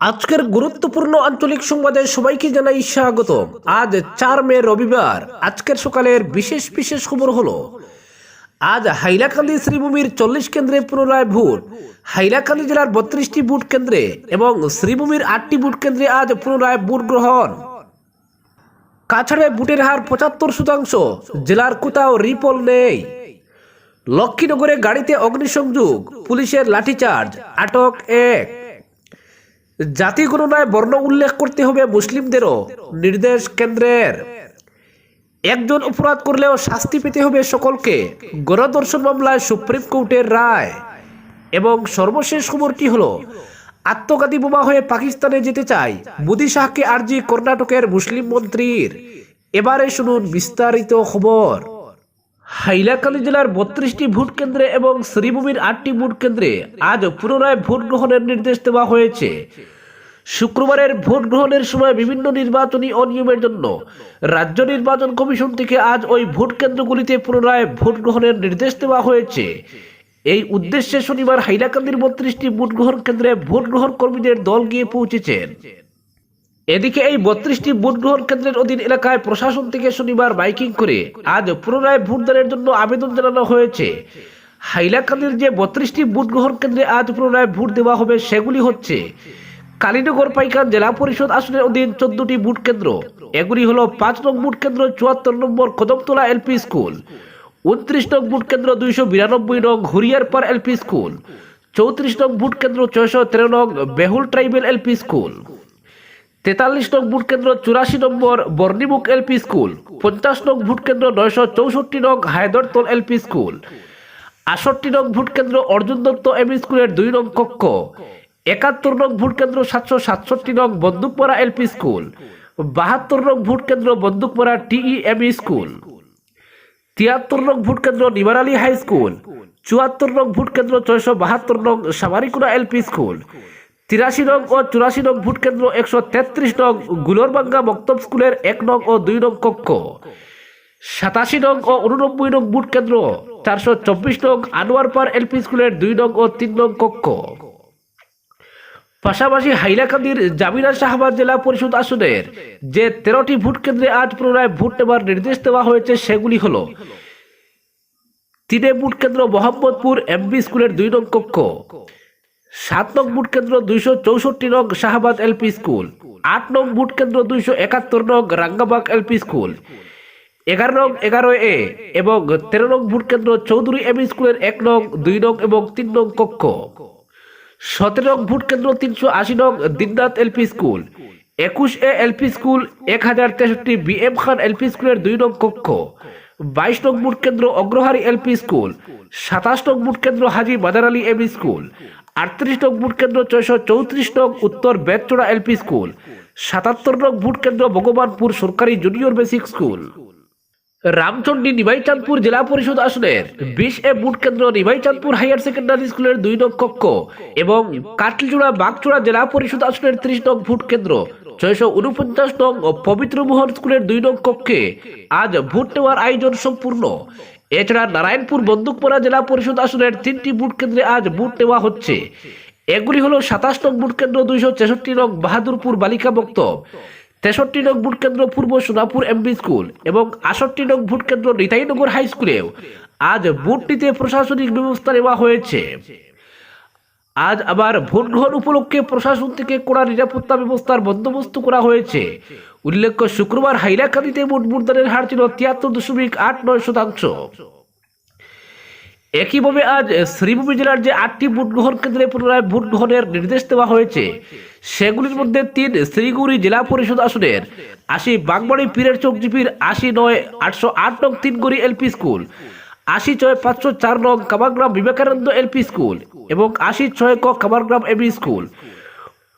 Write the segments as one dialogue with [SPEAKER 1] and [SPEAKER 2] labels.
[SPEAKER 1] আজকের গুরুত্বপূর্ণ আঞ্চলিক সংবাদে সবাইকে জানাই স্বাগত। আজ চার মে রবিবার, আজকের সকালের বিশেষ বিশেষ খবর হলো, আজ হাইলাকান্দি শ্রীভূমির চল্লিশ কেন্দ্রে পুনরায় ভোট, হাইলাকান্দি জেলার বত্রিশটি ভোট কেন্দ্রে এবং শ্রীভূমির আটটি ভোট কেন্দ্রে আজ পুনরায় ভোট গ্রহণ। কাছাড়ে বুটের হার পঁচাত্তর শতাংশ, জেলার কোথাও রিপল নেই। লক্ষ্মীনগরে গাড়িতে অগ্নিসংযোগ, পুলিশের লাঠিচার্জ, আটক এক। জাতি গণনায় বর্ণ উল্লেখ করতে হবে মুসলিমদেরও নির্দেশ কেন্দ্রের। একজন অপরাধ করলেও শাস্তি পেতে হবে সকলকে। গণদর্শন মামলায় সুপ্রিম কোর্টের রায়। এবং সর্বশেষ খবরটি হলো, আত্মঘাতী বোমা হয়ে পাকিস্তানে যেতে চাই মোদী শাহকে আর্জি কর্ণাটকের মুসলিম মন্ত্রীর। এবারে শুনুন বিস্তারিত খবর। হাইলাকান্দি জেলার বত্রিশটি ভোট কেন্দ্রে এবং শ্রীভূমির আটটি ভোট কেন্দ্রে আজ পুনরায় ভোট গ্রহণের নির্দেশ দেওয়া হয়েছে। শুক্রবারের ভোট গ্রহণের সময় বিভিন্ন নির্বাচনী অনিয়মের জন্য রাজ্য নির্বাচন কমিশন থেকে আজ ওই ভোট কেন্দ্রগুলিতে পুনরায় ভোট গ্রহণের নির্দেশ দেওয়া হয়েছে। এই উদ্দেশ্যে শনিবার হাইলাকান্দির বত্রিশটি ভোট গ্রহণ কেন্দ্রে ভোট গ্রহণ কর্মীদের দল গিয়ে পৌঁছেছেন। এদিকে এই বত্রিশটি ভোট গ্রহণ কেন্দ্রের অধীন এলাকায় প্রশাসন থেকে শনিবার বাইকিং করে আজ পুনরায় ভোটদানের জন্য আবেদন জানানো হয়েছে। হাইলাকান্দির যে বত্রিশটি ভোট গ্রহণ কেন্দ্রে আজ পুনরায় ভোট দেওয়া হবে সেগুলি হচ্ছে কালীনগর পাইকান জেলা পরিষদ আসনের অধীন চোদ্দটি ভোট কেন্দ্র, এগুলি হল পাঁচ নং ভোট কেন্দ্র চুয়াত্তর নম্বর কদমতলা এলপি স্কুল, উনত্রিশ নং ভোট কেন্দ্র দুইশো বিরানব্বই নং হরিয়ারপাড় এলপি স্কুল, চৌত্রিশ নং ভোট কেন্দ্র ছয়শো তেরো নং বেহুল ট্রাইবেল এলপি স্কুল। তেতাল্লিশ নং ভোট কেন্দ্র চুরাশি নম্বর বর্ণিমুখ এলপি স্কুল, পঞ্চাশ নং ভোট কেন্দ্র নয়শো চৌষট্টি নং হায়দরতল এলপি স্কুল আষট্টি নং ভোট কেন্দ্র অর্জুন দত্ত এমই স্কুলের দুই নং কক্ষ, একাত্তর নং ভোট কেন্দ্র সাতশো সাতষট্টি নং বন্দুকপাড়া এলপি স্কুল, বাহাত্তর নং ভোট কেন্দ্র বন্দুকপাড়া টিই এমই স্কুল, তিয়াত্তর নং ভোট কেন্দ্র নিবারালি হাই স্কুল, চুয়াত্তর নং ভোট কেন্দ্র ছয়শো বাহাত্তর নং সামারিকুড়া এলপি স্কুল তিরাশি নং ও চুরাশি নং ভোট কেন্দ্র একশো তেত্রিশ নং গুলরবাঙ্গা মক্তব স্কুলের এক নং ও দুই নং কক্ষ। সাতাশি নং ও উননব্বই নং ভোট কেন্দ্র, চারশো চব্বিশ নং আনোয়ারপাড় এলপি স্কুলের দুই নং ও তিন নং কক্ষ। পাশাপাশি হাইলাকান্দির জামিনা শাহবাদ জেলা পরিষদ আসনের যে তেরোটি ভোট কেন্দ্রে আজ পুনরায় ভোট নেবার নির্দেশ দেওয়া হয়েছে, সেগুলি হল তিনে ভোট কেন্দ্র মোহাম্মদপুর এমবি স্কুলের দুই নং কক্ষ সাত নং ভোট কেন্দ্র দুইশো চৌষট্টি নং শাহবাদ এলপি স্কুল। আট নং ভোট কেন্দ্র দুইশো একাত্তর নং রাঙ্গাবাগ এলপি স্কুল। এগারো নং এগারো এ এবং তেরো নং ভোট কেন্দ্র চৌধুরী এমই স্কুলের এক নং, দুই নং এবং তিন নং কক্ষ। সতেরো নং ভোট কেন্দ্র তিনশো আশি নং দিননাথ এলপি স্কুল। একুশ এ এলপি স্কুল, এক হাজার তেষট্টি বি এম খান এলপি স্কুলের দুই নং কক্ষ। বাইশ নং ভোট কেন্দ্র অগ্রহারি এলপি স্কুল। সাতাশ নং ভোট কেন্দ্র হাজি মাদার আলী এমই স্কুল। আটত্রিশ নং ভোট কেন্দ্র, ছয়শো চৌত্রিশ নং উত্তর বেতচোড়া এলপি স্কুল। সাতাত্তর নং ভোট কেন্দ্র, ভগবানপুর সরকারি junior basic school Ramchandi Nimaichandpur জেলা পরিষদ আসনের বিশ এ বুট কেন্দ্র, নিমাইচাঁদপুর হাইয়ার সেকেন্ডারি স্কুলের দুই নং কক্ষ এবং কাটলিচূড়া বাগচূড়া জেলা পরিষদ আসনের ত্রিশ নং ভোট কেন্দ্র, ছয়শো উনপঞ্চাশ নং ও পবিত্র মোহন স্কুলের দুই নং কক্ষে আজ ভোট নেওয়ার আয়োজন সম্পূর্ণ। এছাড়া নারায়ণপুর বন্দুকপোড়া জেলা পরিষদ আসনের তিনটি বুট কেন্দ্রে আজ ভোট নেওয়া হচ্ছে। এগুলি হলো সাতাশ নং বুট কেন্দ্র দুইশো ছেষট্টি নং বাহাদুরপুর বালিকা বক্তব, তেষট্টি নং ভোট কেন্দ্র পূর্ব সোনাপুর এমবি স্কুল এবং আষট্টি নং ভোট কেন্দ্র নিতাইনগর হাই স্কুলেও আজ ভোট নিতে প্রশাসনিক ব্যবস্থা নেওয়া হয়েছে। আজ আবার ভোট গ্রহণ উপলক্ষে প্রশাসন থেকে কড়া নিরাপত্তা ব্যবস্থার বন্দোবস্ত করা হয়েছে। উল্লেখ্য, শুক্রবার হাইলাকান্দিতে মোট ভোটদানের হার ছিল তিয়াত্তর দশমিক আট নয় শতাংশ। একইভাবে আজ শ্রীভূমি জেলার যে আটটি ভোট গ্রহণ কেন্দ্রে পুনরায় ভোট গ্রহণের নির্দেশ দেওয়া হয়েছে, সেগুলির মধ্যে তিন শ্রীগুড়ি জেলা পরিষদ আসনের। আশি বাগবাড়ি পীরের চোখ জিপির আশি নয়, আটশো আট নং তিনগুড়ি এলপি স্কুল। আশি ছয় পাঁচশো চার নং কামারগ্রাম বিবেকানন্দ এলপি স্কুল এবং আশি ছয় ক কামারগ্রাম এমই স্কুল।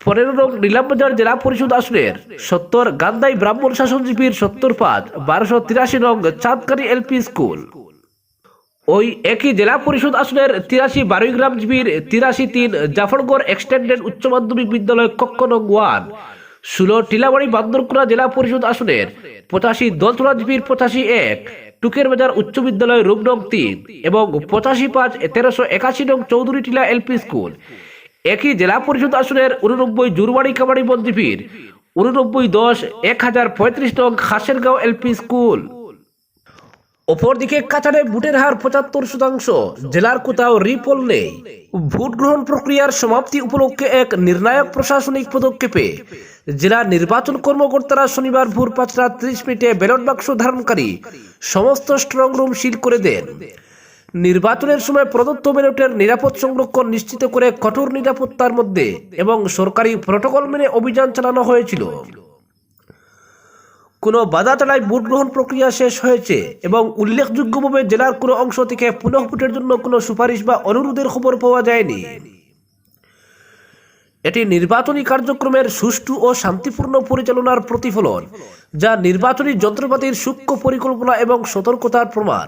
[SPEAKER 1] পনেরো নং নীলামবাজার জেলা পরিষদ আসনের সত্তর গান্ধাই ব্রাহ্মণ শাসন জিপির সত্তর পাঁচ, বারোশো তিরাশি নং চাঁদকারি এলপি স্কুল। ওই একই জেলা পরিষদ আসনের তিরাশি বারুইগ্রাম জিবির তিরাশি তিন জাফরগড় এক্সটেন্ডেড উচ্চ মাধ্যমিক বিদ্যালয় কক্ষ নং ওয়ান। ষোলো টিলাবাড়ি বান্দরকুড়া জেলা পরিষদ আসনের পঁচাশি দলতলা জিবির পঁচাশি এক। টুকের বাজার উচ্চ বিদ্যালয় রূপডং তিন এবং পঁচাশি পাঁচ তেরোশো একাশি নং চৌধুরী টিলা এলপি স্কুল। একই জেলা পরিষদ আসনের উননব্বই জুরবাড়ি কাবাড়ি বনজিপির উননব্বই দশ এক হাজার পঁয়ত্রিশ নং খাসেরগাঁও এলপি স্কুল। অপরদিকে কাছাড়ে ভোটের হার পঁচাত্তর শতাংশ। জেলার কোথাও রিপোল নেই। ভোট গ্রহণ প্রক্রিয়ার সমাপ্তি উপলক্ষে এক নির্ণায়ক প্রশাসনিক পদক্ষেপে জেলা নির্বাচন কর্মকর্তারা শনিবার ভোর পাঁচটা ত্রিশ মিনিটে ব্যালট বাক্স ধারণকারী সমস্ত স্ট্রং রুম সিল করে দেন। নির্বাচনের সময় প্রদত্ত ব্যালটের নিরাপদ সংরক্ষণ নিশ্চিত করে কঠোর নিরাপত্তার মধ্যে এবং সরকারি প্রটোকল মেনে অভিযান চালানো হয়েছিল। কোনো বাধা ছাড়াই ভোট গ্রহণ প্রক্রিয়া শেষ হয়েছে এবং উল্লেখযোগ্যভাবে জেলার কোনো অংশ থেকে পুনঃ ভোটের জন্য কোনো সুপারিশ বা অনুরোধের খবর পাওয়া যায়নি। এটি নির্বাচনী কার্যক্রমের সুষ্ঠু ও শান্তিপূর্ণ পরিচালনার প্রতিফলন, যা নির্বাচনী যন্ত্রপাতির সূক্ষ্ম পরিকল্পনা এবং সতর্কতার প্রমাণ।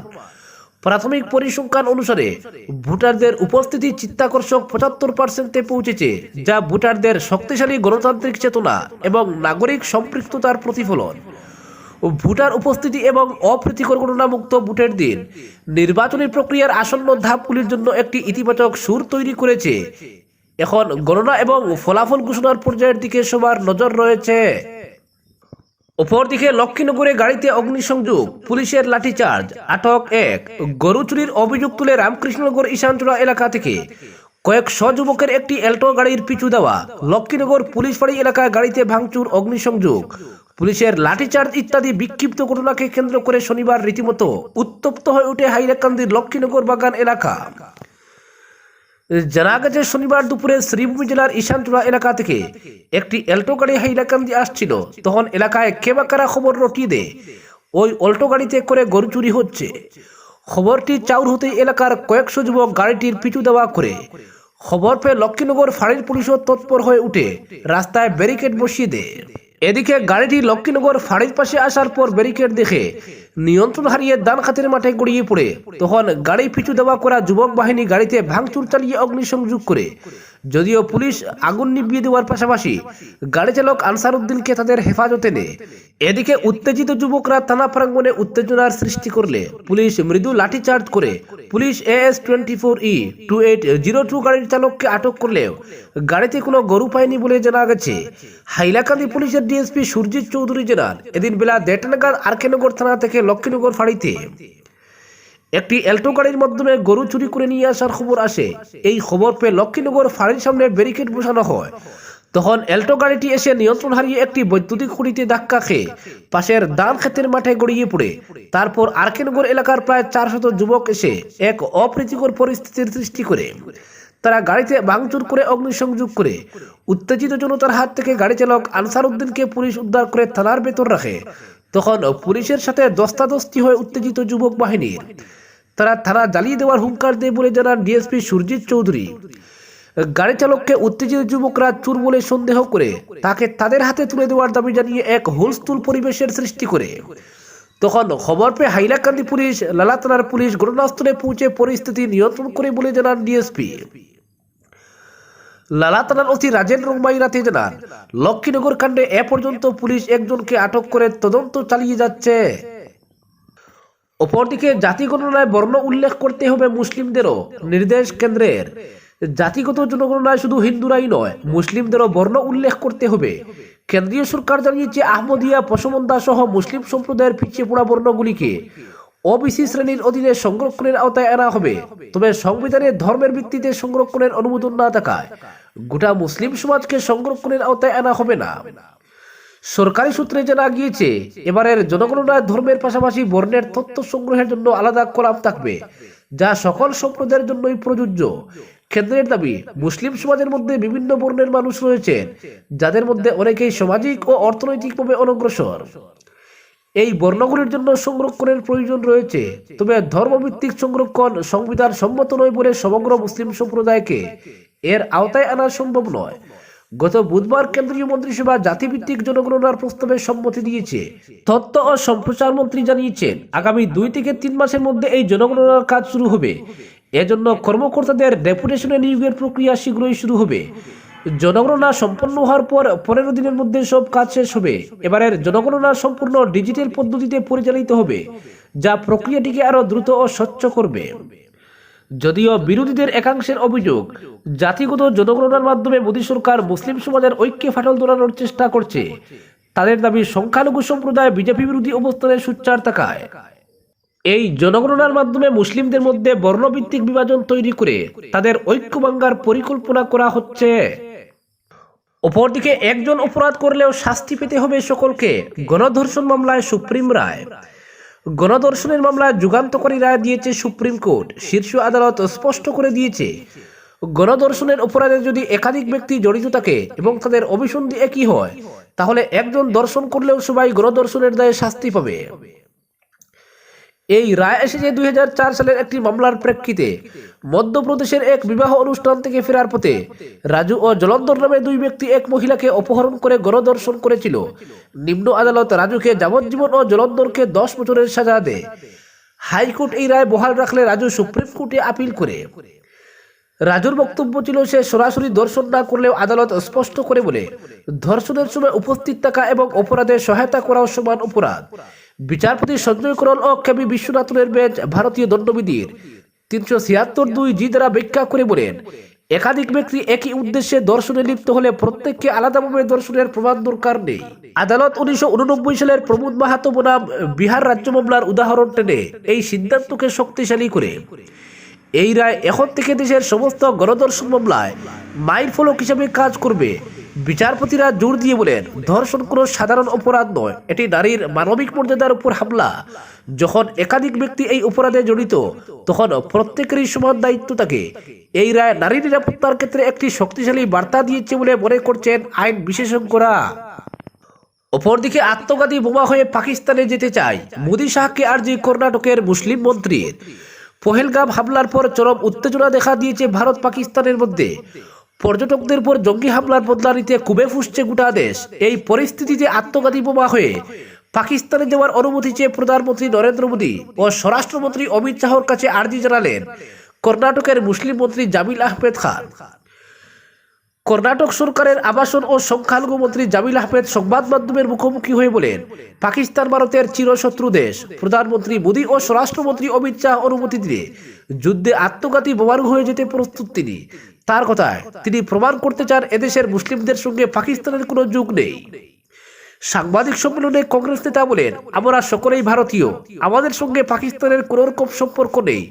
[SPEAKER 1] প্রাথমিক পরিসংখ্যান অনুসারে, ভোটারদের উপস্থিতি চিত্তাকর্ষক পঁচাত্তর পার্সেন্টে পৌঁছেছে, যা ভোটারদের শক্তিশালী গণতান্ত্রিক চেতনা এবং নাগরিক সম্পৃক্ততার প্রতিফলন। ও ভোটার উপস্থিতি এবং অপ্রীতিকর ঘটনামুক্ত ভোটের দিন। নির্বাচনী প্রক্রিয়ার আসন্ন ধাপগুলির জন্য একটি ইতিবাচক সুর তৈরি করেছে। এখন গণনা এবং ফলাফল ঘোষণার পর্যায়ের দিকে সবার নজর রয়েছে। অপরদিকে লক্ষ্মীনগরে গাড়িতে অগ্নিসংযোগ, পুলিশের লাঠিচার্জ, আটক এক গরু চুরির অভিযোগ তুলে রামকৃষ্ণনগর ঈশানচূড়া এলাকা থেকে। কয়েকশ যুবকের একটি এল্টো গাড়ির পিছু দেওয়া, লক্ষ্মীনগর পুলিশ ফাঁড়ি এলাকায় গাড়িতে ভাঙচুর, অগ্নিসংযোগ। পুলিশের লাঠিচার্জ ইত্যাদি বিক্ষিপ্ত ঘটনাকে কেন্দ্র করে শনিবার রীতিমতো উত্তপ্ত হয়ে ওঠে হাইলাকান্দির লক্ষ্মীনগর বাগান এলাকা। জানা গেছে, শনিবার দুপুরে শ্রীভূমি জেলার ঈশানচূড়া এলাকা থেকে একটি এল্টো গাড়ি হাইলাকান্দি আসছিল। তখন এলাকায় কেবাকারা খবর রটিয়ে দেয়, ওই অল্টো গাড়িতে করে গরু চুরি হচ্ছে। খবরটি চাউর হতে এলাকার কয়েকশো যুবক গাড়িটির পিছু দেওয়া করে খবর পেয়ে লক্ষ্মীনগর ফাঁড়ির পুলিশও তৎপর হয়ে উঠে রাস্তায় ব্যারিকেড বসিয়ে দেয়। এদিকে গাড়িটি লক্ষ্মীনগর ফাঁড়ির পাশে আসার পর ব্যারিকেড দেখে নিয়ন্ত্রণ হারিয়ে দান খাতের মাঠে গড়িয়ে পড়ে। তখন গাড়ি পিছু দেওয়া করা যুবক বাহিনী গাড়িতে ভাঙচুর চালিয়ে অগ্নিসংযোগ করে যদিও পুলিশ আগুন নিভিয়ে দেওয়ার পাশাপাশি গাড়ি চালক আনসার উদ্দিনকে তাদের হেফাজতে নেয় এদিকে উত্তেজিত যুবকরা থানা প্রাঙ্গনে উত্তেজনার সৃষ্টি করলে পুলিশ মৃদু লাঠিচার্জ করে police AS twenty four E two eight zero two গাড়ির চালককে আটক করলেও গাড়িতে কোনো গরু পায়নি বলে জানা গেছে। হাইলাকান্দি পুলিশের ডিএসপি সুরজিৎ চৌধুরী জানান এদিন বেলা দেড়টা নাগাদ আরকেনগর থানা থেকে লক্ষ্মীনগর ফাঁড়িতে। একটি এল্টো গাড়ির মাধ্যমে গরু চুরি করে নিয়ে আসার খবর আসে। এই খবর পেয়ে লক্ষ্মীনগর ফাঁড়ির সামনে ব্যারিকেড বসানো হয়। তখন এল্টো গাড়িটি এসে নিয়ন্ত্রণ হারিয়ে একটি বৈদ্যুতিক খুঁড়িতে ধাক্কা খেয়ে পাশের দান ক্ষেতের মাঠে গড়িয়ে পড়ে। তারপর আরকেনগর এলাকার প্রায় চারশত যুবক এসে এক অপ্রীতিকর পরিস্থিতির সৃষ্টি করে। তারা গাড়িতে ভাঙচুর করে অগ্নিসংযোগ করে। উত্তেজিত জনতার হাত থেকে গাড়ি চালক আনসার উদ্দিনকে পুলিশ উদ্ধার করে থানার ভেতর রাখে। তখন পুলিশের সাথে দস্তাদস্তি হয়ে উত্তেজিত যুবক বাহিনীর। তারা থানা জ্বালিয়ে দেওয়ার হুঙ্কার দেয় বলে জানান ডিএসপি সুরজিৎ চৌধুরী। গাড়ি চালককে উত্তেজিত যুবকরা চুর বলে সন্দেহ করে, তাকে তাদের হাতে তুলে দেওয়ার দাবি জানিয়ে এক হুলস্থুল পরিবেশের সৃষ্টি করে। তখন খবর পেয়ে হাইলাকান্দি পুলিশ, লালা পুলিশ ঘটনাস্থলে পৌঁছে পরিস্থিতি নিয়ন্ত্রণ করে বলে জানান ডিএসপি। লালা অতি রাজেন রংমাই রাতে জানান, লক্ষ্মীনগর কাণ্ডে এ পর্যন্ত পুলিশ একজনকে আটক করে তদন্ত চালিয়ে যাচ্ছে। অপরদিকে জাতি গণনায় বর্ণ উল্লেখ করতে হবে মুসলিমদেরও নির্দেশ কেন্দ্রের। জাতিগত জনগণনায় শুধু হিন্দুরাই নয়, মুসলিমদেরও বর্ণ উল্লেখ করতে হবে। কেন্দ্রীয় সরকার জানিয়েছে, আহমদিয়া পশমন্দা সহ মুসলিম সম্প্রদায়ের পিছিয়ে পড়া বর্ণগুলিকে ওবিসি শ্রেণির অধীনে সংরক্ষণের আওতায় আনা হবে। তবে সংবিধানে ধর্মের ভিত্তিতে সংরক্ষণের অনুমোদন না থাকায় গোটা মুসলিম সমাজকে সংরক্ষণের আওতায় আনা হবে না। সরকারি সূত্রে জানা গিয়েছে, এবারের জনগণনায় ধর্মের পাশাপাশি বর্ণের তথ্য সংগ্রহের জন্য আলাদা কলাম থাকবে, যা সকল সম্প্রদায়ের জন্যই প্রযোজ্য। কেন্দ্রের দাবি, মুসলিম সমাজের মধ্যে বিভিন্ন বর্ণের মানুষ রয়েছেন যাদের মধ্যে অনেকেই সামাজিক ও অর্থনৈতিকভাবে অনগ্রসর। এই বর্ণগুলির জন্য সংরক্ষণের প্রয়োজন রয়েছে, তবে ধর্মভিত্তিক সংরক্ষণ সংবিধান সম্মত নয় বলে সমগ্র মুসলিম সম্প্রদায়কে এর আওতায় আনা সম্ভব নয়। গত বুধবার কেন্দ্রীয় মন্ত্রিসভা জাতিভিত্তিক জনগণনার প্রস্তাবে সম্মতি দিয়েছে। তথ্য ও সম্প্রচার মন্ত্রী জানিয়েছেন, আগামী দুই থেকে তিন মাসের মধ্যে এই জনগণনার কাজ শুরু হবে। এজন্য কর্মকর্তাদের ডেপুটেশনে নিয়োগের প্রক্রিয়া শীঘ্রই শুরু হবে। জনগণনা সম্পন্ন হওয়ার পর পনেরো দিনের মধ্যে সব কাজ শেষ হবে। এবারের জনগণনা সম্পূর্ণ ডিজিটাল পদ্ধতিতে পরিচালিত হবে, যা প্রক্রিয়াটিকে আরও দ্রুত ও স্বচ্ছ করবে। যদিও বিরোধীদের একাংশের অভিযোগ, জাতিগত জনগণনার মাধ্যমে মোদী সরকার মুসলিম সমাজের ঐক্যে ফাটল তোলানোর চেষ্টা করছে। তাদের দাবি, সংখ্যালঘু সম্প্রদায় বিজেপি বিরোধী অবস্থানে সুচ্চার থাকায়। এই জনগণনার মাধ্যমে মুসলিমদের মধ্যে বর্ণভিত্তিক বিভাজন তৈরি করে তাদের ঐক্য ভাঙ্গার পরিকল্পনা করা হচ্ছে। অপরদিকে একজন অপরাধ করলেও শাস্তি পেতে হবে সকলকে। গণধর্ষণ মামলায় সুপ্রিম রায়। গণধর্ষণের মামলায় যুগান্তকারী রায় দিয়েছে সুপ্রিম কোর্ট। শীর্ষ আদালত স্পষ্ট করে দিয়েছে গণদর্শনের অপরাধে যদি একাধিক ব্যক্তি জড়িত থাকে এবং তাদের অভিসন্ধি একই হয়, তাহলে একজন দর্শন করলেও সবাই গণদর্শনের দায়ে শাস্তি পাবে। এই রায় এসেছে দুই সালের একটি মামলার প্রেক্ষিতে। মধ্যপ্রদেশের এক বিবাহ অনুষ্ঠান থেকে ফেরার পথে রাজু ও জলন্ধর নামে দুই ব্যক্তি এক মহিলাকে অপহরণ করে গণধর্ষণ করেছিল। নিম্ন আদালত রাজুকে যাবজ্জীবন ও জলন্ধরকে দশ বছরের সাজা দেয়। হাইকোর্ট এই রায় বহাল রাখলে রাজু সুপ্রিম কোর্টে আপিল করে। রাজুর বক্তব্য ছিল সে সরাসরি দর্শন না করলেও আদালত স্পষ্ট করে বলে, ধর্ষণের সময় উপস্থিত থাকা এবং অপরাধে সহায়তা করাও সমান অপরাধ। বিচারপতি সঞ্জয় করল ও কেবি বিশ্বনাথনের বেঞ্চ ভারতীয় দণ্ডবিধির তিনশো ছিয়াত্তর দুই জি দ্বারা ব্যাখ্যা করে বলেন, একাধিক ব্যক্তি একই উদ্দেশ্যে দর্শনে লিপ্ত হলে প্রত্যেককে আলাদাভাবে দর্শনের প্রমাণ দরকার নেই। আদালত উনিশশো উননব্বই সালের প্রমোদ মাহাতো বনাম বিহার রাজ্য মামলার উদাহরণ টেনে এই সিদ্ধান্তকে শক্তিশালী করে। এই রায় এখন থেকে দেশের সমস্ত গণদর্শন মামলায় মাইল ফলক হিসেবে কাজ করবে। বিচারপতিরা জোর দিয়ে বলেন, ধর্ষণ কোনো সাধারণ অপরাধ নয়, এটি নারীর মানবিক মর্যাদার উপর হামলা। যখন একাধিক ব্যক্তি এই অপরাধে জড়িত, তখন প্রত্যেকেরই সমান দায়িত্ব থাকে। এই রায় নারী নিরাপত্তার ক্ষেত্রে একটি শক্তিশালী বার্তা দিয়েছে বলে মনে করছেন আইন বিশেষজ্ঞরা। অপরদিকে আত্মঘাতী বোমা হয়ে পাকিস্তানে যেতে চায় মোদী শাহকে আর্জি কর্ণাটকের মুসলিম মন্ত্রীর পহেলগাম হামলার পর চরম উত্তেজনা দেখা দিয়েছে ভারত পাকিস্তানের মধ্যে। পর্যটকদের উপর জঙ্গি হামলার বদলা নিতে কুবে ফুসছে গোটা দেশ। এই পরিস্থিতিতে আত্মঘাতী বোমা হয়ে, পাকিস্তানে দেওয়ার অনুমতি চেয়ে প্রধানমন্ত্রী নরেন্দ্র মোদী ও স্বরাষ্ট্রমন্ত্রী অমিত শাহর কাছে আর্জি জানালেন কর্ণাটকের মুসলিম মন্ত্রী জামিল আহমেদ খান। কর্ণাটক সরকারের আবাসন ও সংখ্যালঘু মন্ত্রী জামিল আহমেদ সংবাদ মাধ্যমের মুখোমুখি হয়ে বলেন, পাকিস্তান ভারতের চিরশত্রু দেশ। প্রধানমন্ত্রী মোদী ও স্বরাষ্ট্রমন্ত্রী অমিত শাহ অনুমতি দিলে যুদ্ধে আত্মঘাতী বোমারু হয়ে যেতে প্রস্তুত তিনি। তার কথায় তিনি প্রমাণ করতে চান এদেশের মুসলিমদের সঙ্গে পাকিস্তানের কোনো যুগ নেই। সাংবাদিক সম্মেলনে কংগ্রেস নেতা বলেন, আমরা সকলেই ভারতীয়। আমাদের সঙ্গে পাকিস্তানের কোন রকম সম্পর্ক নেই।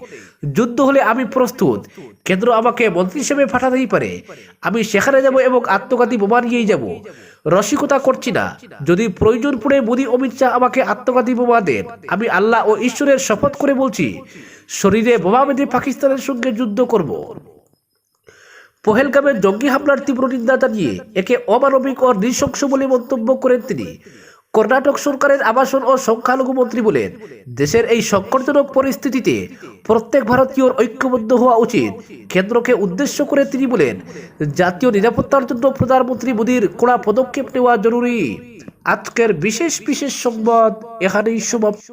[SPEAKER 1] যুদ্ধ হলে আমি প্রস্তুত। কেন্দ্র আমাকে মন্ত্রী হিসেবে পাঠাতেই পারে। আমি সেখানে যাব এবং আত্মঘাতী বোমা নিয়েই যাব। রসিকতা করছি না। যদি প্রয়োজন পড়ে মোদি অমিত শাহ আমাকে আত্মঘাতী বোমা দেন। আমি আল্লাহ ও ঈশ্বরের শপথ করে বলছি, শরীরে বোমা বেঁধে পাকিস্তানের সঙ্গে যুদ্ধ করব। পহেলগামের জঙ্গি হামলার তীব্র নিন্দা জানিয়ে একে অমানবিক ও নৃশংস বলে মন্তব্য করেন তিনি। কর্ণাটক সরকারের আবাসন ও সংখ্যালঘু মন্ত্রী বলেন, দেশের এই সংকটজনক পরিস্থিতিতে প্রত্যেক ভারতীয়র ঐক্যবদ্ধ হওয়া উচিত। কেন্দ্রকে উদ্দেশ্য করে তিনি বলেন, জাতীয় নিরাপত্তার জন্য প্রধানমন্ত্রী মোদীর কড়া পদক্ষেপ নেওয়া জরুরি। আজকের বিশেষ বিশেষ সংবাদ এখানেই সমাপ্ত।